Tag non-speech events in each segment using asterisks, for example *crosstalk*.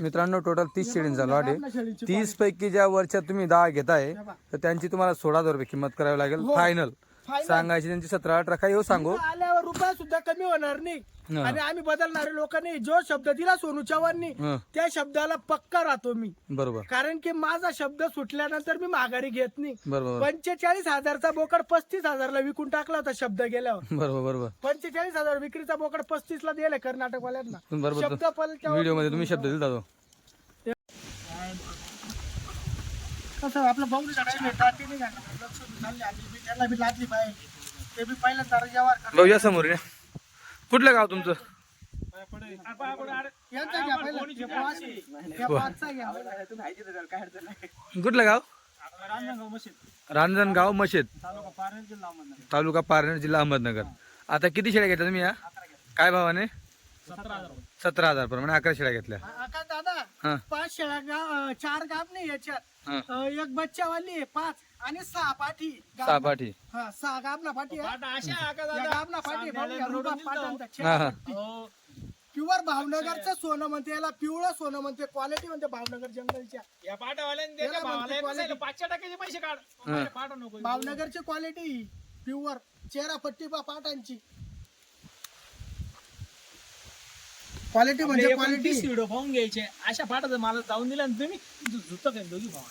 मित्रांनो टोटल तीस शेळींचा लॉट आपल्या आहे तीस पैकी ज्या वरच्या तुम्ही दहा घेताय. तर त्यांची तुम्हाला सोळा हजार रुपये किंमत करावी लागेल हो. Final Final. सांगायची त्यांची सतरा अठरा काही येऊ सांगू? इथं आल्यावर रुपया सुद्धा कमी होणार नाही. हा. आणि आम्ही बदलणारे लोक नाही जो शब्द दिला सोनू चव्हाणनी हं, त्या शब्दाला पक्का राहतो मी. बरोबर. कारण की माझा शब्द सुटल्यानंतर मी माघारी घेत नाही. बरोबर. पंचेचाळीस हजारचा बोकड पस्तीस हजारला विकून टाकला होता शब्द गेल्यावर. बरोबर बरोबर. पंचेचाळीस हजार विक्रीचा बोकड पस्तीस ला दिले कर्नाटक वाल्यांना बरोबर. शब्द पलट्यावर व्हिडिओमध्ये तुम्ही शब्द दिला तो. कसं आपलं आहे टाटी नाही घालणार. लक्ष बी चालले आधी बी त्याला बी लागली पाहिजे ते बी पहिला तारा जेव्हा भाऊ या समोर या. कुठलं गाव तुमचं? यांचा घ्या पहिला. पाचशे. पाचचा घ्या. कुठलं गाव? रांजणगाव मशेद. तालुका पारनेर जिल्हा अहमदनगर. आता किती शेळ्या घेतल्या तुम्ही या? काय भावाने? सतरा हजार प्रमाणे अकरा शेळ्या घेतल्या. आका दादा हा. पाच शेळ्या चार गाव नाही याच्यात. हा. अं, एक बच्चावाली आहे पाच आणि सहा पाठी. सहा पाठी. हा सहा गाबना पाठी आहे. या पाठी आहे, पाटांचा हा हा. प्युअर भावनगरचं सोनं म्हणते याला पिवळं सोनं म्हणते क्वालिटी म्हणते भावनगर जंगलच्या. या भावाला. quality. सांगितलं, पाचशे टक्क्याचे पैसे काढ. हा. माझ्या पाठा नको. भावनगरची क्वालिटी प्युअर चेहरा पट्टी पा पाटांची. क्वालिटी म्हणजे क्वालिटी व्हिडिओ पाहून घ्यायचे. अशा पाठाचं मला जाऊन दिला ना तुम्ही झुत काय दोघी भावा.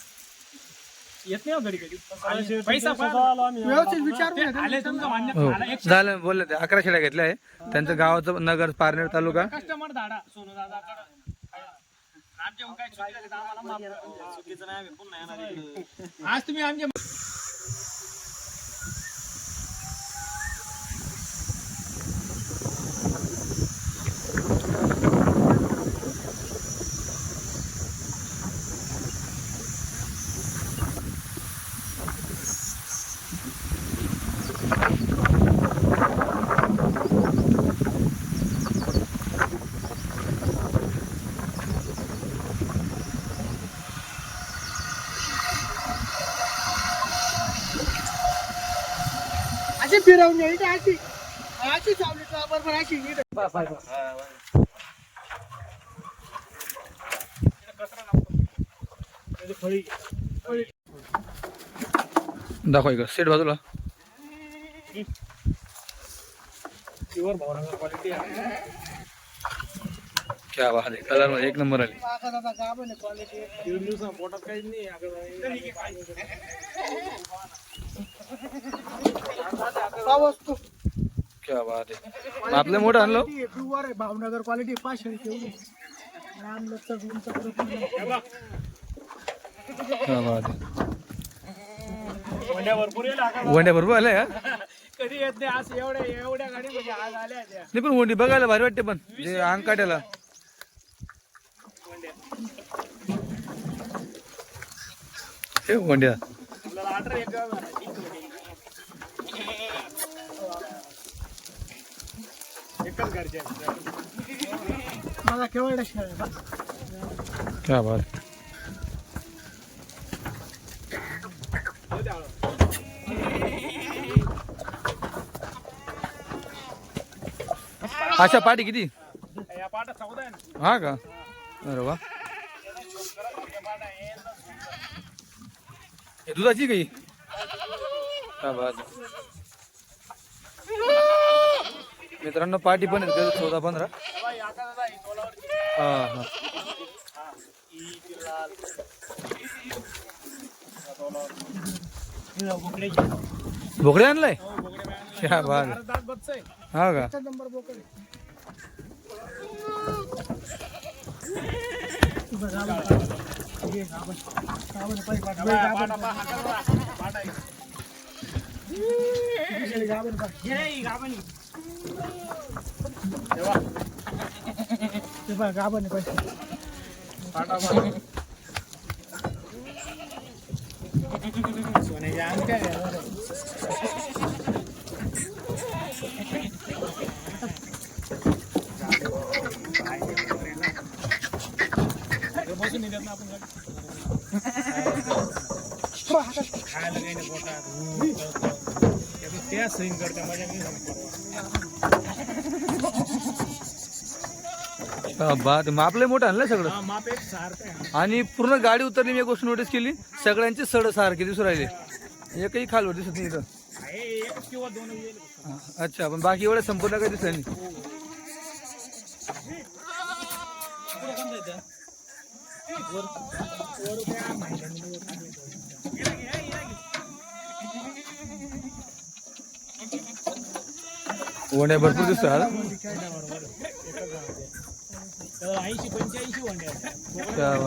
येत नाही हो पैसा. व्यवस्थित मान्य हो. झालं बोलले ते. अकरा शेळ्या घेतल्या आहे. त्यांचं गावाचं नगर पारनेर तालुका. कस्टमर धाडा सोनू दादा आमच्या काय चुकी झाली तर आम्हाला माफ करा. चुकीचं नाही आम्ही पुन्हा येणार इकडं. आज तुम्ही आमच्या अशी फिरवून घ्यायची अशी. अशी चावली का बरोबर अशी. दाखवा इकडं. सेट बाजूला. प्युअर क्वालिटी क्या बात आहे. कलरमध्ये एक नंबर आली. आहे क्वालिटी दिवसा पोटात काहीच नाही वस्तू क्या बात आहे आपलं मोठं आणलं प्युअर आहे भावनगर क्वालिटी पाचशे गुणचं क्या बात आहे वंड्या भरपूर. वंड्या आल्या का? कधी येत नाही आज एवढ्या एवढ्या गाडी म्हणजे आज आल्या त्या. नाही पण वंडी बघायला भारी वाटते पण. जे अंग काढायला हे वंड्या. आपल्याला अठरा एक गाव झाला. ठीक आहे. एकच घरचे मला केवळ क्या बात. अच्छा पाठी किती? हा का? अरे वा. दुधाची काही क्या बात आहे. मित्रांनो पाठी पण आहेत चौदा पंधरा. तेव्हा बोकडे आणलाय? क्या हा का? नंबर ते पाय, गाभण आहे, पाय. पाटा बसून येतात ना आपण खायला काही नाही पोटात त्या नाही सांगत परवा. हा, बा ते मापलंय मोठं आणलं सगळं. हा, माप एक सारखं आहे. आणि पूर्ण गाडी उतरली मी एक गोष्ट नोटीस केली. सगळ्यांचे सड सारखे दिसू राहिले. एकही खालवर दिसत नाही इथं. आहे, एक किंवा दोन येईल. हा, अच्छा पण बाकी एवढं संपूर्ण काही दिसत नाही. वड्या भरपूर दिसतो. क्या हो काय काय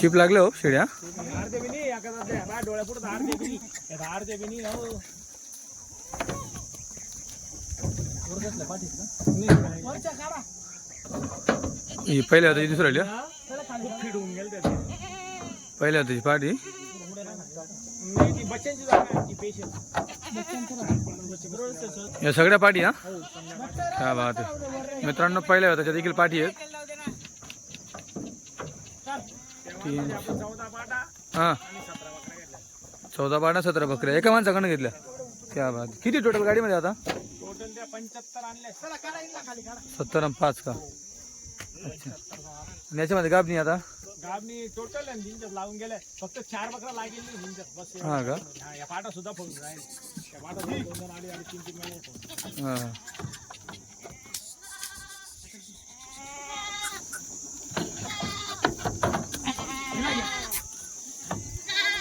चिप लागले हो शेळ्या बी नाही एका डोळ्या बी नाही. आता अर्धे बी नाही हो. वर बसल्या ही पहिल्या होत्या दिसू राहिली फीड होऊन पहिल्या होत्याची पाठी नाही, या सगळ्या पाठी हा? काय बात आहे मित्रांनो पहिल्या होत्या देखील पाठी आहेत. तेव्हा चौदा पाटा सतरा बकऱ्या. एका माणसाकडनं घेतल्या. त्या बात किती टोटल गाडीमध्ये आता? टोटल पंच्याहत्तर आणल्या चला काढा इथला खाली काढा. सत्तर आणि पाच का? अच्छा. आणि याच्यामध्ये गाब नाही आता? गाबनी टोटल आणि जिंजत लावून गेल्या फक्त चार बकरा लागेल जिंजत बस हा का? हा, या पाटा सुद्धा फ़ोन राहील. त्या पाटा दोन दोन आली आणि तीन तीन महिने फ़ोन हा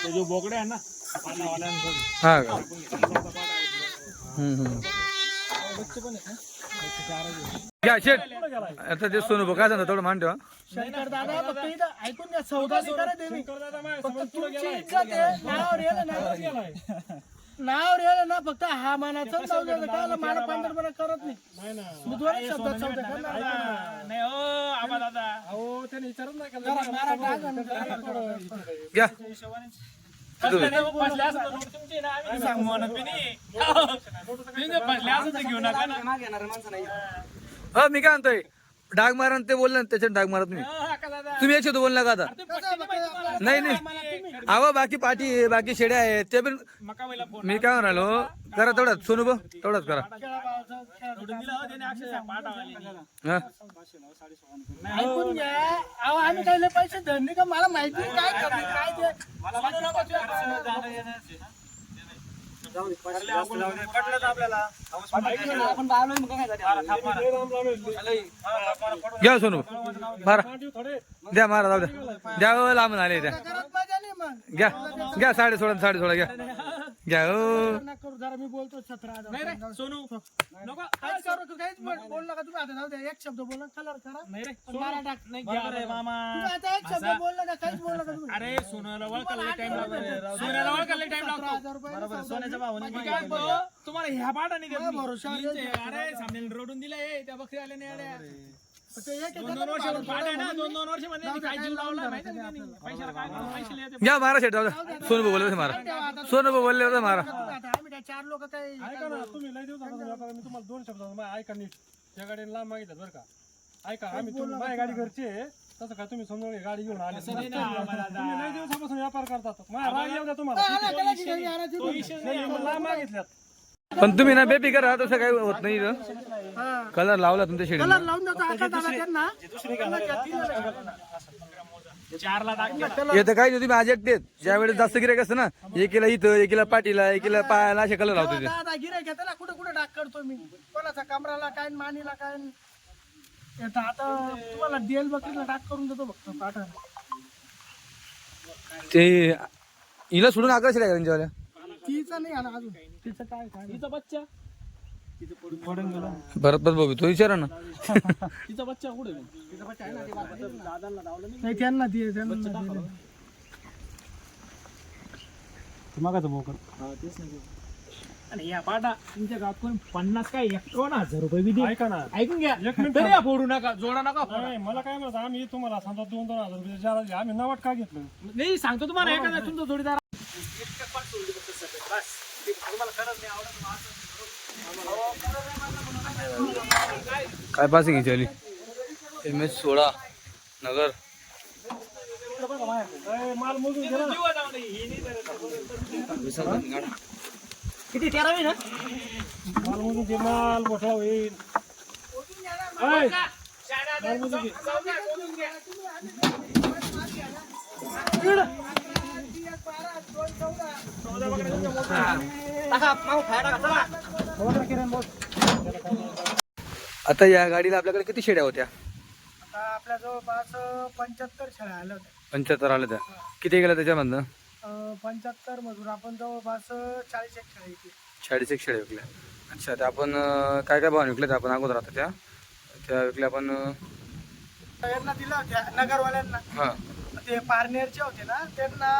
ते जो बोकडे आहे ना पाटावाल्यांकडून हा का? हम्म, हम्म. घ्या शेट आता ते सोनू काय सांगता तेवढं मान ठेवा शंकर दादा फक्त इथं ऐकून घ्या सौदा नाही फक्त तुमची. इज्जत आहे. नावावर येलं ना ना फक्त हा मानाचं जाऊ द्यायचं मला पंधरपणा करत नाही. नाही ना. मी दोन शब्दात सौदा करणार नाही हो आबा दादा अहो त्याने विचारत नाही थोडं- घ्या. हा मी काय म्हणतोय? डाग मारा ते बोलले ना त्याच्यात डाग मारत नाही. का दादा? तुम्ही एक शब्द बोलला का आता नाही. नाही अहो बाकी पाठी आहे बाकी शेड्या आहेत. ते पण मी काय म्हणालो? करा तेवढाच सोनू भाऊ तेवढाच करा. हो. हा हो. ऐकून घ्या. अहो आम्ही लय पैसे धरणे का? मला माहिती नाही काय काय ते. सोडू नको तुझ्या घ्या सोनू. मारा द्या मारा जाऊ द्या. द्या हो, लांबून आले द्या. करत मजा नाही मग. घ्या घ्या साडे सोळा साडे सोळा घ्या. घ्या हो नका करू जरा मी बोलतो सतरा हजार नाही रे सोनू नको. काहीच करू काहीच बोल- बोल नका तुम्ही आता जाऊ द्या. एक शब्द बोला कलर करा. नाही रे पण मारा टाक नाही घ्या रे मामा. तुम्ही आता एक शब्द बोल नका काहीच बोल नका तुम्ही. अरे सोन्याला ओळखायला टाइम लागतो सोन्याला ओळखायला टाइम सतरा लागतो. हजार रुपये सोन्याचा भाव मी काय बोलतो? तुम्हाला ह्या पाठाने देत मी. भरोशावर तीनचे, अरे सामने रोडून दिले त्या बकरी आले नाही आल्या. काय काय घ्या मारा शेट जाऊ सोनू भाऊ बोलले होते मारा सोनू भाऊ बोलले होते मारा काय चार लोक काही ऐका ना तुम्ही लय दिवसापासून व्यापार मी तुम्हाला दोन शब्द सांगतो. ऐका नीट त्या गाडीने लांब मागितलं बरं का. ऐका आम्ही तुम्ही माझी गाडी घरची आहे. तसं काय तुम्ही समजून गाडी घेऊन आले. तुम्ही लय दिवसापासून व्यापार करतात. माझ्या राग येऊ द्या तुम्हाला. लांब मागितल्यात. पण तुम्ही ना बेबी करा तसं काही होत नाही इथं. कलर लावला तुमच्या शेडीला कलर लावून देतो आता दादा त्यांना. येतं नाही तुम्ही आज एकटेच? ज्या वेळेस जास्त गिरायक असतं ना एकीला इथं एकीला पाठीला एकीला पायाला असे कलर लावतो ते. दादा गिरायक कुठे कुठे डाक करतो मी. कोणाचा कमराला काय मानीला काय. येतं. आता तुम्हाला डेल बकरीला डाक करून देतो फक्त पाठा ते हिला सोडून आकाश आहे त्यांच्यावाल्या तिचं नाही आला अजून. तिचं काय काय तिचा बच्चा. भरत भरत भाऊ तो विचारा ना. *laughs* तिचा बच्चा कुठे आहे? तिचा बच्चा आहे ना ते बाबा- दादांना लावलं नाही. नाही त्यांना दे त्यांना. आणि या पाटा तुमच्या गावात कोण? पन्नास काय? एकावन्न हजार रुपये बी दे. ऐका ना. ऐकून घ्या. एक मिनिट तरी या फोडू नका जोडा नका फोडा. नाही मला काय म्हणत आम्ही तुम्हाला समजा दोन दोन हजार रुपये आम्ही नवट का घेतलं? नाही सांगतो तुम्हाला एखादा तुमचा जोडीदार. काय पासिंग याची वाली एम एस सोळा नगर. अरे, माल मोजून घे ना किती तेरावी ना माल मोजून घे माल मोठा होईल माल मोजून घे. आता या गाडीला आपल्याकडे किती शेड्या होत्या? आता आपल्या जवळपास पंच्याहत्तर शाळा आल्या होत्या. पंच्याहत्तर आल्या त्या किती गेल्या त्याच्यामधनं? पंच्याहत्तर मधून आपण जवळपास चाळीस एक शाळा इथे चाळीस एक शेड्या विकल्या. अच्छा त्या आपण काय काय भाव विकल्या त्या आपण अगोदर आता त्या? त्या विकल्या आपण यांना दिल्या होत्या नगरवाल्यांना. हां. ते पारनेरचे होते ना त्यांना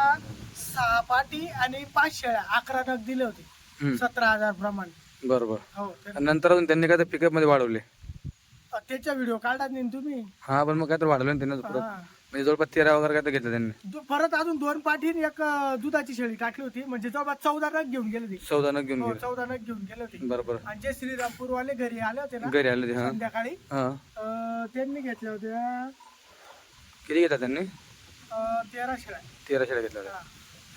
सहा पाटी आणि पाच शेळ्या. अकरा नग दिले होते. सतरा हजार प्रमाणे. बरोबर. हो ते- नंतर अजून त्यांनी काय पिकअपमध्ये वाढवले. त्याचा व्हिडिओ काढतात नाही तुम्ही. हा पण मग काय तर वाढवलं ना त्यांनी परत. हा. म्हणजे जवळपास तेरा वगैरे काय तर घेतलं त्यांनी. दु- परत अजून दोन पाठी आणि एक अं, दुधाची शेळी टाकली होती. म्हणजे जवळपास चौदा नग घेऊन गेले ते चौदा न घेऊन हो गेले. चौदा नग घेऊन गेले होते. बरोबर. आणि जे श्रीरामपूर वाले घरी आले होते ना घरी आले ते हा. संध्याकाळी हा. अं, त्यांनी घेतल्या होत्या किती घेतला त्यांनी? अं, तेरा शेळ्या. तेरा शेळ्या घेतल्या होत्या.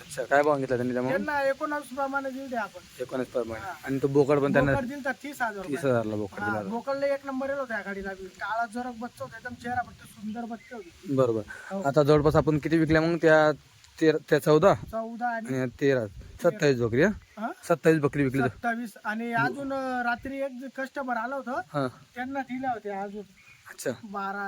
अच्छा काय भाव घेतला त्यांनी त्यामुळे? त्यांना एकोणावीस प्रमाणे दिले द्या आपण. एकोणीस प्रमाणे. आणि तो बोकड पण त्यांना बोकड दिल तर तीस हजार तीस रुपये हजारला बोकड हा, दिला बोकडला एक नंबर येत गाडीला. बी. काळा जरक बच्चा होता एकदम चेहरा फक्त सुंदर बच्चा होती. बरोबर. हो. आता जवळपास आपण किती विकल्या मग? त्या तेरा त्या चौदा? चौदा आणि आणि तेरा. सत्तावीस बकरी हा? हा? सत्तावीस बकरी विकली. सत्तावीस. आणि अजून अं, रात्री एक कस्टमर आलं होतं हा. त्यांना दिल्या होत्या अजून. अच्छा बारा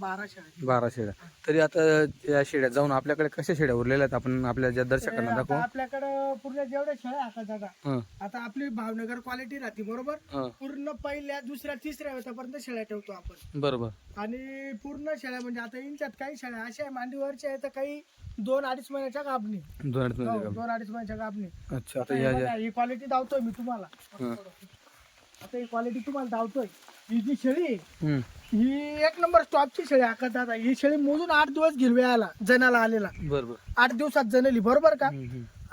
बारा शेळ्या. बारा शेड्या तरी आता या शेड्या जाऊन आपल्याकडे कशा शेड्या उरलेल्या आहेत? आपण आपल्या ज्या दर्शकांना दाखवू. आपल्याकडे पूर्ण जेवढ्या शेळ्या आता दादा हा. आता आपली भावनगर क्वालिटी राहते बरोबर? हा. पूर्ण पहिल्या दुसऱ्या तिसऱ्या वेळापर्यंत शेळ्या ठेवतो आपण. बरोबर. आणि पूर्ण शेळ्या म्हणजे आता इंच्यात काही शेळ्या अशा आहे मांडीवरच्या आहे तर काही दोन अडीच महिन्याच्या गाभणी दोन अडीच हो? दोन अडीच महिन्याच्या गाभणी अच्छा आता हे या बघा, ज्या ही क्वालिटी धावतोय मी तुम्हाला. आता ही क्वालिटी तुम्हाला धावतोय. ही जी शेळी आहे. ही एक नंबर स्टॉपची शेळी आखत आता ही शेळी मोजून आठ दिवस गिरवे आला जनाला आलेला. बरोबर. आठ दिवसात जणली बरोबर का.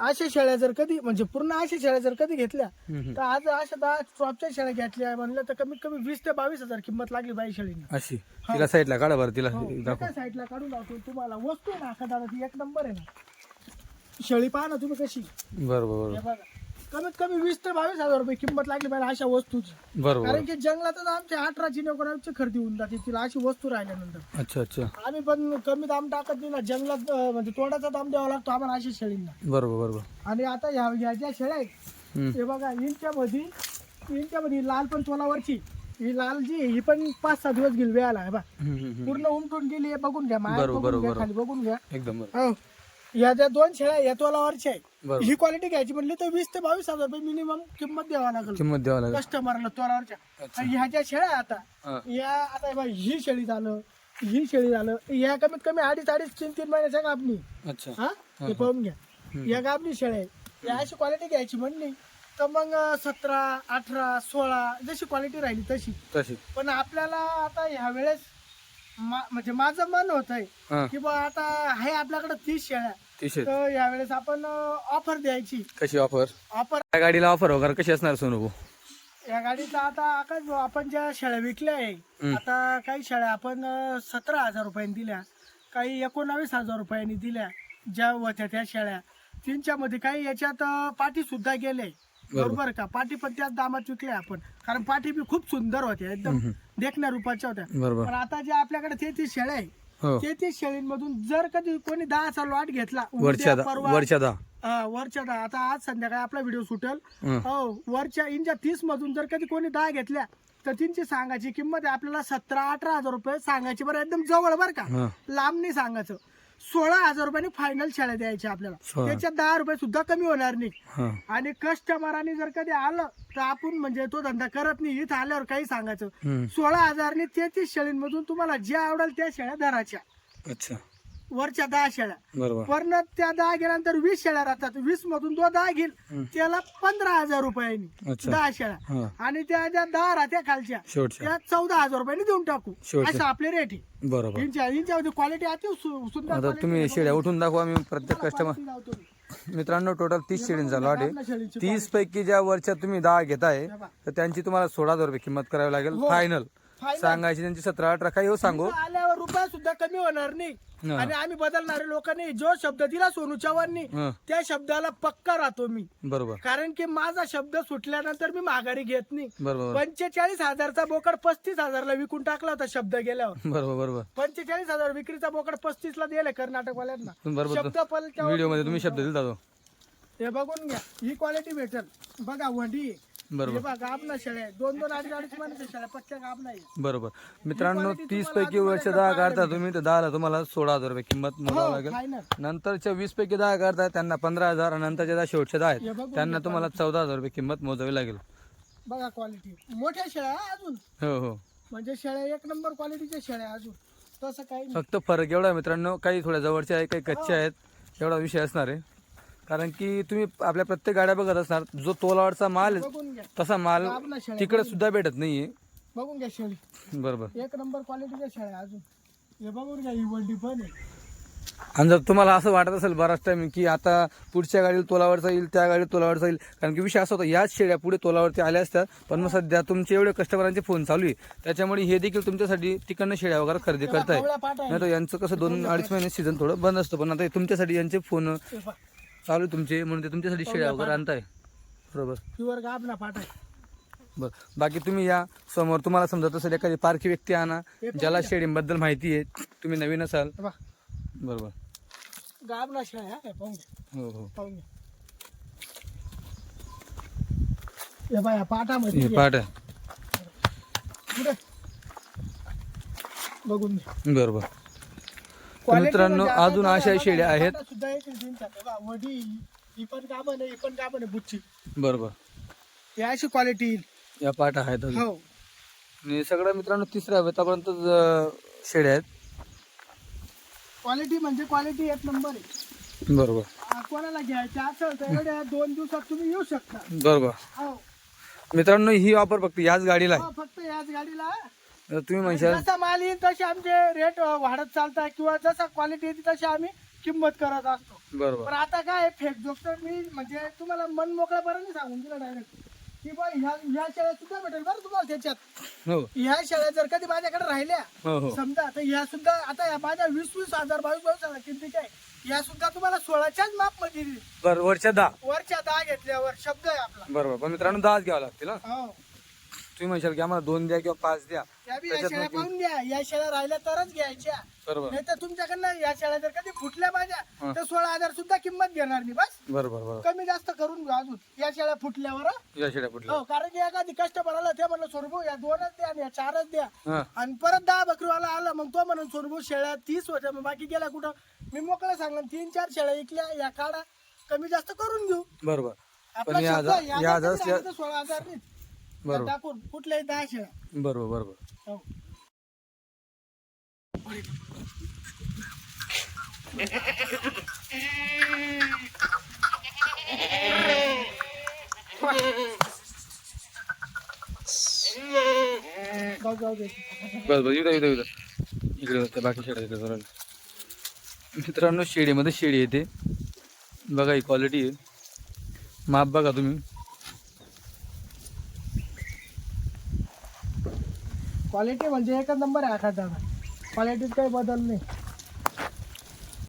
अशा शेळ्या जर कधी म्हणजे पूर्ण अशा शेळ्या जर कधी घेतल्या. तर आज अशा दहा स्टॉपच्या शेळ्या घेतल्या म्हणलं तर कमीत कमी वीस ते बावीस हजार किंमत लागली बाई शेळीने. अशी. तिला साईडला काढा बरं तिला हो, दाखव. एका साईडला काढून दाखवतो तुम्हाला वस्तू आहे ना अख्खा दादा ती एक नंबर आहे ना. शेळी पहा ना तुम्ही कशी. बरोबर बरोबर. हे बघा. कमीत कमी वीस ते बावीस हजार रुपये किंमत लागली पाहिजे अशा वस्तूची. बरोबर. कारण की जंगलातच आमच्या अठराची नोकरांची खरेदी होऊन जाते तिला अशी वस्तू राहिल्यानंतर. अच्छा अच्छा. आम्ही पण कमी दाम टाकत नाही ना जंगलात अं, म्हणजे तोंडाचा दाम द्यावा लागतो आम्हाला अशा शेळींना. बरोबर बरोबर. आणि आता ह्या ह्या ज्या शेळ्या आहेत हम्म. हे बघा इंच्यामध्ये इंच्यामध्ये लाल पण तोलावरची ही लाल जी आहे, ही पण पाच सहा दिवस गेली वेळाला आहे बा हम्म, हम्म, हम्म. पूर्ण उमटून गेली आहे बघून घ्या माया बरोबर, बघून घ्या बरोबर. खाली बघून घ्या. एकदम बरोबर. हो. या ज्या दोन शेळ्या या तोलावरच्या आहे बरोबर ही क्वालिटी घ्यायची म्हणली तर वीस ते बावीस हजार रुपये मिनिमम किंमत द्यावा लागेल. किंमत द्यावं लागेल. कस्टमरला तोलावरच्या आणि ह्या ज्या शेळ्या आता. या आता हे बघ, ही शेळी झालं ही शेळी झालं या कमीत कमी अडीच अडीच तीन तीन महिन्याच्या कापणी अच्छा. हा? हे पाहून घ्या. या गाबणी शेळ्या आहे या अशी क्वालिटी घ्यायची म्हणली तर मग सतरा अठरा सोळा जशी क्वालिटी राहिली तशी. तशी. पण आपल्याला आता ह्या वेळेस मा- म्हणजे माझं मन होत आहे हा. की बा आता आहे आपल्याकडे तीस शेळ्या. तर यावेळेस आपण ऑफर द्यायची. कशी ऑफर ऑफर त्या गाडीला ऑफर वगैरे कशी असणार सोनू भाऊ? या गाडीचा आता आकाश भाऊ, आपण ज्या शेळ्या विकल्या आहे आता काही शेळ्या आपण सतरा हजार रुपयांनी दिल्या काही एकोणावीस हजार रुपयांनी दिल्या ज्या होत्या त्या शेळ्या. त्यांच्यामध्ये काही याच्यात पाठी सुद्धा गेले. बरोबर. का? पाठी पण त्याच दामात विकल्या आपण. कारण पाठी बी खूप सुंदर होत्या एकदम देखण्या रूपाच्या होत्या. बरोबर. पण आता जे आपल्याकडे तेहतीस शेळ्या आहे हो. तेहतीस शेळींमधून जर कधी कोणी दहाचा लॉट घेतला वरच्या उद्या, दहा परवा वरच्या दहा हा, वरच्या दहा आता आज संध्याकाळी आपला व्हिडिओ सुटेल. हं. हो वरच्या इंच्या तीस मधून जर कधी कोणी दहा घेतल्या तर त्यांची सांगायची किंमत आहे आपल्याला सतरा अठरा हजार रुपये सांगायची बरं एकदम जवळ बरं का. हा. लांब नाही सांगायचं. सोळा हजार रुपयांनी फायनल शेळ्या द्यायच्या आपल्याला. त्याच्यात दहा रुपये सुद्धा कमी होणार नाही. आणि कस्टमरांनी जर कधी आलं तर आपण म्हणजे तो धंदा करत नाही. इथं आल्यावर काही सांगायचं. सोळा हजारने तेहतीस शेळींमधून तुम्हाला ज्या आवडेल त्या शेळ्या धराच्या अच्छा. वरच्या दहा शेळ्या. बरोबर. वरनं त्या दहा गेल्यानंतर वीस शेळ्या राहतात. वीस मधून जो दहा घेईल त्याला पंधरा हजार रुपयांनी अच्छा. दहा शेळ्या. हा. आणि त्या ज्या दहा राहत्या खालच्या शेवटच्या. त्या चौदा हजार रुपयांनी देऊन टाकू. शेवटच्या. असं आपले रेट आहे. बरोबर. इंच्या इंच्यामध्ये क्वालिटी अति सु- सुंदर आता quality तुम्ही आहे. शेड्या उठून दाखवा मी प्रत्येक कस्टमर quality लावतो मी. मित्रांनो टोटल तीस शेळींचा लॉट आहे. तीस पैकी ज्या वरच्या तुम्ही दहा घेताय. तर त्यांची तुम्हाला सोळा हजार रुपये किंमत करावी लागेल हो. Final Final. सांगायची त्यांची सतरा अठरा काही हो सांगू? आल्यावर रुपया सुद्धा कमी होणार नाही. आणि आम्ही बदलणारे लोक नाही जो शब्द दिला सोनू चव्हाणनी त्या शब्दाला पक्का राहतो मी. बरोबर. कारण की माझा शब्द सुटल्यानंतर मी माघारी घेत नाही. बरोबर. पंचेचाळीस हजारचा बोकड पस्तीस हजारला विकून टाकला होता शब्द गेल्यावर. बरोबर बरोबर. पंचेचाळीस हजार विक्रीचा बोकड पस्तीस ला दिले कर्नाटकवाल्यांना शब्द व्हिडिओमध्ये तुम्ही शब्द दिला हे बघून घ्या. ही क्वालिटी भेटेल. बघा वंडी बरोबर. बघा गाबना शेळ्या आहे. दोन दोन अडीच अडीच महिन्याच्या शेळ्या पक्क्या गाबना आहे. बरोबर. मित्रांनो quality तीस तुम्हाला पैकी वर्ष दहा काढता तुम्ही तर दहाला तुम्हाला सोळा हजार रुपये किंमत मोजावं हो लागेल फायनल नंतरच्या वीस पैकी दहा काढता त्यांना पंधरा हजार आणि नंतरच्या दहा शेवटच्या दहा हे आहेत त्यांना तुम्हाला चौदा हजार रुपये किंमत मोजावी लागेल. बघा क्वालिटी मोठ्या शेळ्या हा अजून. हो हो. म्हणजे शेळ्या एक नंबर क्वालिटीच्या शेळ्या अजून. तसं काही नाही. फक्त फरक एवढा आहे मित्रांनो काही थोड्या जवळच्या आहे काही कच्च्या आहेत एवढा विषय असणार आहे. कारण की तुम्ही आपल्या प्रत्येक गाड्या बघत असणार जो तोलावरचा माल आहे बघून घ्या. तसा माल शेळ्या तिकडे सुद्धा भेटत नाहीये. बघून घ्या शेळी. बरोबर. एक नंबर क्वालिटीच्या शेळ्या अजून. हे बघून घ्या ही पण आहे. आणि जर तुम्हाला असं वाटत असेल बराच टाइम की आता पुढच्या गाडीला तोलावरचा येईल त्या गाडीला तोलावरचा येईल कारण की विषय असा होता याच शेळ्या पुढे तोलावरती आल्या असतात पण मग सध्या तुमचे एवढे कस्टमरांचे फोन चालू आहे. त्याच्यामुळे हे देखील तुमच्यासाठी तिकडनं शेळ्या वगैरे खरेदी करताय. नाही तर यांचं कसं दोन अडीच महिने सीझन थोडं बंद असतं पण आता हे तुमच्यासाठी यांचे फोन. चालू आहे तुमचे म्हणून ते तुमच्यासाठी शेळ्या वगैरे आणताय. बरोबर. प्युअर पाट आहे बरं. बाकी तुम्ही या समोर तुम्हाला समजत असेल एखादी पारखी व्यक्ती आणा ज्याला शेळींबद्दल माहिती आहे तुम्ही नवीन असाल. हे. बरोबर. गाबना शेळ्या हा, हे पाहून घ्या. हो हो. पाहून घ्या. हे बघा पाटामध्ये हे पाठ आहे पुढे. बघून घ्या. बरोबर. मित्रांनो, म्हणजे अजून अशा शेळ्या आहेत. सुद्धा एक वडी ही पण ही पण बुच्ची. बरोबर. ही अशी क्वालिटी या पाठ आहेत अजून. हो. आणि सगळं मित्रांनो तिसऱ्या वेतापर्यंत अं, शेळ्या आहेत. क्वालिटी म्हणजे क्वालिटी एक नंबर आहे. बरोबर. आ, कोणाला घ्यायचं असेल तर एवढ्या दोन दिवसात तुम्ही येऊ शकता. बरोबर. हो. मित्रांनो ही ऑफर फक्त याच गाडीला आहे. हो, फक्त याच गाडीला तुम्ही म्हणशाल जसा माल येईल तसे आमचे रेट वाढत चालतात किंवा जसा क्वालिटी येते तशी आम्ही किंमत करत असतो. बरोबर. पण आता काय फेक जोक तर मी म्हणजे तुम्हाला मन मोकळ्यापर्यंत सांगून दिलं डायरेक्ट की बा ह्या ह्या शेळ्या सुद्धा भेटेल बरं तुम्हाला त्याच्यात. हो. ह्या शेळ्या जर कधी माझ्याकडे राहिल्या हो हो. समजा तर ह्या सुद्धा आता या माझ्या वीस वीस हजार बावीस बावीस हजार किमती काय या सुद्धा तुम्हाला सोळाच्याच मापमध्ये. बरं वरच्या दहा. वरच्या दहा घेतल्यावर शब्द आहे आपला. बरोबर पण मित्रांनो दहाच घ्यावं लागतील हा? हो. तुम्ही म्हणशाल की आम्हाला दोन द्या किंवा पाच द्या. या बी मग- पाहून घ्या. या शेळ्या राहिल्या तरच घ्यायच्या. बरोबर. नाही तर तुमच्याकडनं या शेळ्या जर कधी फुटल्या. माझ्या तर सोळा हजार सुद्धा किंमत घेणार मी बस. बरोबर बरोबर. कमी जास्त करून घेऊ अजून. या शेळ्या फुटल्यावर हं. या शेळ्या कुठल्या हो कारण की एखादी कस्टमर आला ते म्हणलं सोनभाऊ या दोनच द्या आणि या चारच द्या. हा. आणि परत दहा बकरीवाला आला मग तो म्हणून सोनभाऊ शेळ्या तीस होत्या मग बाकी गेल्या कुठं? मी मोकळं सांगन तीन चार शेळ्या इकल्या या काढा. कमी जास्त करून घेऊ. बरोबर. आपला पण या शब्द जा- आहे, या या जर जा- कधी राहिलं तर सोळा हजार नाही. बरोबर. टाकून कुठल्याही दहा शेळ्या बरोबर बरोबर. हो. जाऊ जाऊ दे बस बस इथं इथं इथं. इकडे होत्या बाकी शेळ्या इकडे बरोबर मित्रांनो शेळीमध्ये शेळी येते. बघा ही क्वालिटी आहे. माप बघा तुम्ही. क्वालिटी म्हणजे एकच नंबर आहे आखात दादा क्वालिटीत काही बदल नाही